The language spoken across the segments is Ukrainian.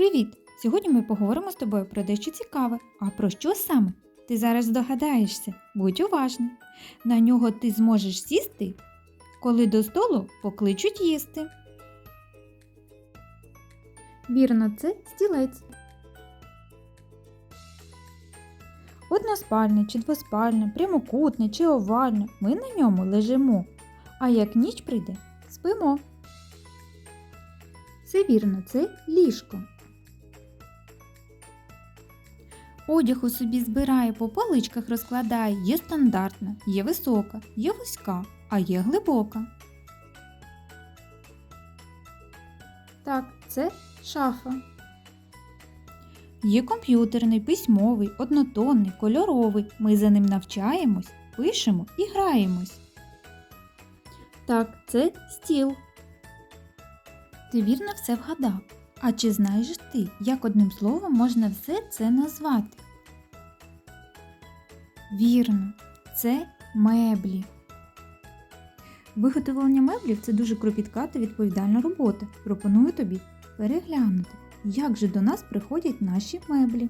Привіт! Сьогодні ми поговоримо з тобою про дещо цікаве. А про що саме? Ти зараз здогадаєшся. Будь уважний. На нього ти зможеш сісти, коли до столу покличуть їсти. Вірно, це стілець. Односпальне чи двоспальне, прямокутне чи овальне. Ми на ньому лежимо. А як ніч прийде, спимо. Це вірно, це ліжко. Одяг у собі збирає, по поличках розкладає, є стандартна, є висока, є вузька, а є глибока. Так, це шафа. Є комп'ютерний, письмовий, однотонний, кольоровий. Ми за ним навчаємось, пишемо і граємось. Так, це стіл. Ти вірно все вгадав. А чи знаєш ти, як одним словом можна все це назвати? Вірно, це меблі. Виготовлення меблів це дуже кропітка та відповідальна робота. Пропоную тобі переглянути, як же до нас приходять наші меблі.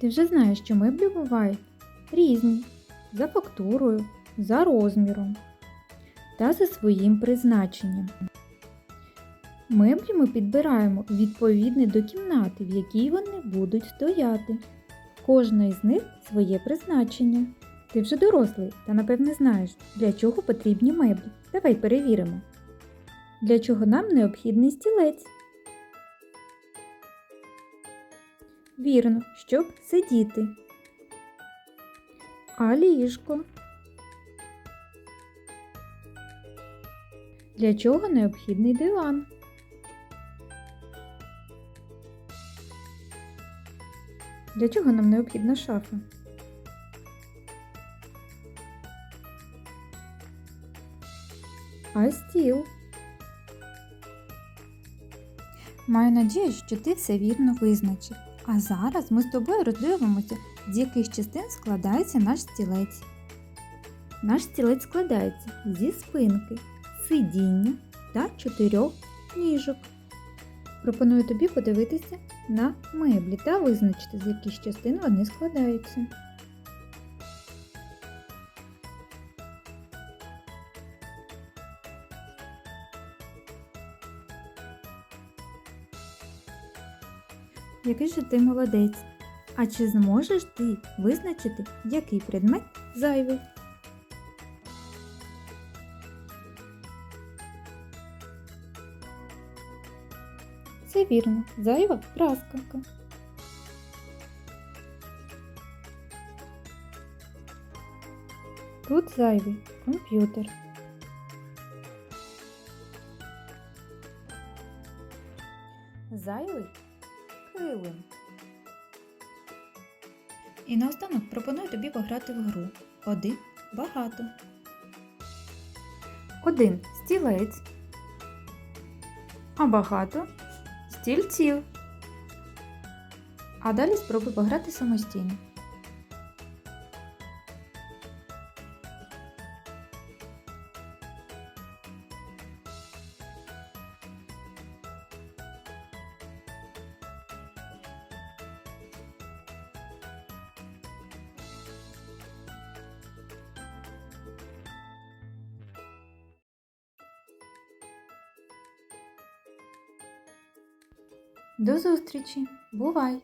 Ти вже знаєш, що меблі бувають різні за фактурою, за розміром та за своїм призначенням. Меблі ми підбираємо відповідно до кімнати, в якій вони будуть стояти. Кожна із них своє призначення. Ти вже дорослий та напевне знаєш, для чого потрібні меблі. Давай перевіримо. Для чого нам необхідний стілець. Вірно, щоб сидіти. А ліжко. Для чого необхідний диван? Для чого нам необхідна шафа? А стіл? Маю надію, що ти все вірно визначив. А зараз ми з тобою роздивимося, з яких частин складається наш стілець. Наш стілець складається зі спинки, сидіння та чотирьох ніжок. Пропоную тобі подивитися на меблі та визначити, з яких частин вони складаються. Який же ти молодець? А чи зможеш ти визначити, який предмет зайвий? Це вірно, зайва праскавка. Тут зайвий комп'ютер. Зайвий килим. І наостанок пропоную тобі пограти в гру. Один багато. Один стілець. А багато стільців. А далі спробуй пограти самостійно. До зустрічі! Бувай!